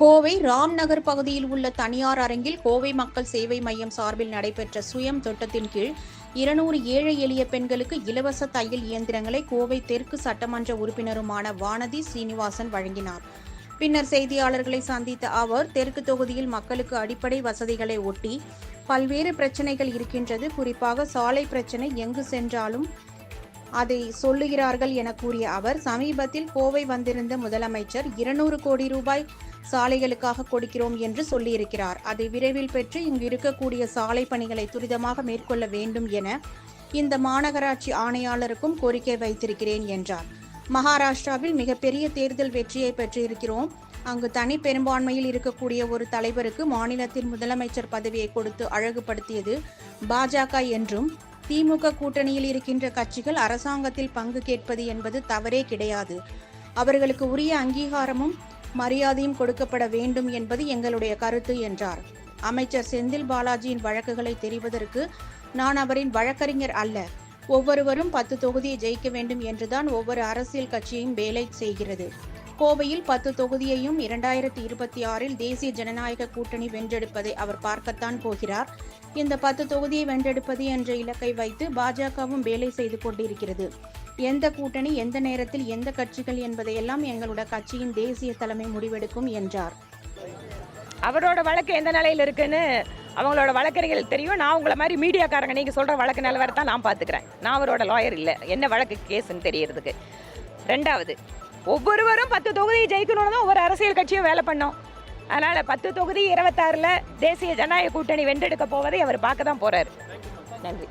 கோவை ராம்நகர் பகுதியில் உள்ள தனியார் அரங்கில் கோவை மக்கள் சேவை மையம் சார்பில் நடைபெற்ற சுயம் திட்டத்தின் கீழ் இருநூறு ஏழை எளிய பெண்களுக்கு இலவச தையல் இயந்திரங்களை கோவை தெற்கு சட்டமன்ற உறுப்பினருமான வானதி சீனிவாசன் வழங்கினார். பின்னர் செய்தியாளர்களை சந்தித்த அவர் தெற்கு தொகுதியில் மக்களுக்கு அடிப்படை வசதிகளை ஒட்டி பல்வேறு பிரச்சனைகள் இருக்கின்றது. குறிப்பாக சாலை பிரச்சனை எங்கு சென்றாலும் அதை சொல்லுகிறார்கள் என கூறிய அவர் சமீபத்தில் கோவை வந்திருந்த முதலமைச்சர் இருநூறு கோடி ரூபாய் சாலைகளுக்காக கொடுக்கிறோம் என்று சொல்லியிருக்கிறார். அதை விரைவில் பெற்று இங்கு இருக்கக்கூடிய சாலை பணிகளை துரிதமாக மேற்கொள்ள வேண்டும் என இந்த மாநகராட்சி ஆணையாளருக்கும் கோரிக்கை வைத்திருக்கிறேன் என்றார். மகாராஷ்டிராவில் மிகப்பெரிய தேர்தல் வெற்றியை பெற்றிருக்கிறோம். அங்கு தனி பெரும்பான்மையில் இருக்கக்கூடிய ஒரு தலைவருக்கு மாநிலத்தின் முதலமைச்சர் பதவியை கொடுத்து அழகுபடுத்தியது பாஜக என்றும் திமுக கூட்டணியில் இருக்கின்ற கட்சிகள் அரசாங்கத்தில் பங்கு கேட்பது என்பது தவறே கிடையாது. அவர்களுக்கு உரிய அங்கீகாரமும் மரியாதையும் கொடுக்கப்பட வேண்டும் என்பது எங்களுடைய கருத்து என்றார். அமைச்சர் செந்தில் பாலாஜியின் வழக்குகளை தெரிவதற்கு நான் அவரின் வழக்கறிஞர் அல்ல. ஒவ்வொருவரும் பத்து தொகுதியை ஜெயிக்க வேண்டும் என்றுதான் ஒவ்வொரு அரசியல் கட்சியும் வேலை செய்கிறது. கோவையில் பத்து தொகுதியையும் இரண்டாயிரத்தி இருபத்தி ஆறில் தேசிய ஜனநாயக கூட்டணி வென்றெடுப்பதை அவர் பார்க்கத்தான் போகிறார். இந்த பத்து தொகுதியை வென்றெடுப்பது என்ற இலக்கை வைத்து பாஜகவும் வேலை செய்து கொண்டிருக்கிறது. எந்த கூட்டணி எந்த நேரத்தில் எந்த கட்சிகள் என்பதையெல்லாம் எங்களோட கட்சியின் தேசிய தலைமை முடிவெடுக்கும் என்றார். அவரோட வழக்கு எந்த நிலையில் இருக்குன்னு அவங்களோட வழக்கறிஞர்கள் தெரியும். நான் உங்களை மாதிரி மீடியாக்காரங்க நீங்கள் சொல்கிற வழக்கு நிலவரத்தை நான் பார்த்துக்கிறேன். நான் அவரோட லாயர் இல்லை. என்ன வழக்கு கேஸுன்னு தெரியறதுக்கு. ரெண்டாவது ஒவ்வொருவரும் பத்து தொகுதியை ஜெயிக்கணும்னு தான் ஒவ்வொரு அரசியல் கட்சியும் வேலை பண்ணோம். அதனால் பத்து தொகுதி இருபத்தாறில் தேசிய ஜனநாயக கூட்டணி வென்றெடுக்க போவதை அவர் பார்க்க தான் போகிறார் நன்றி.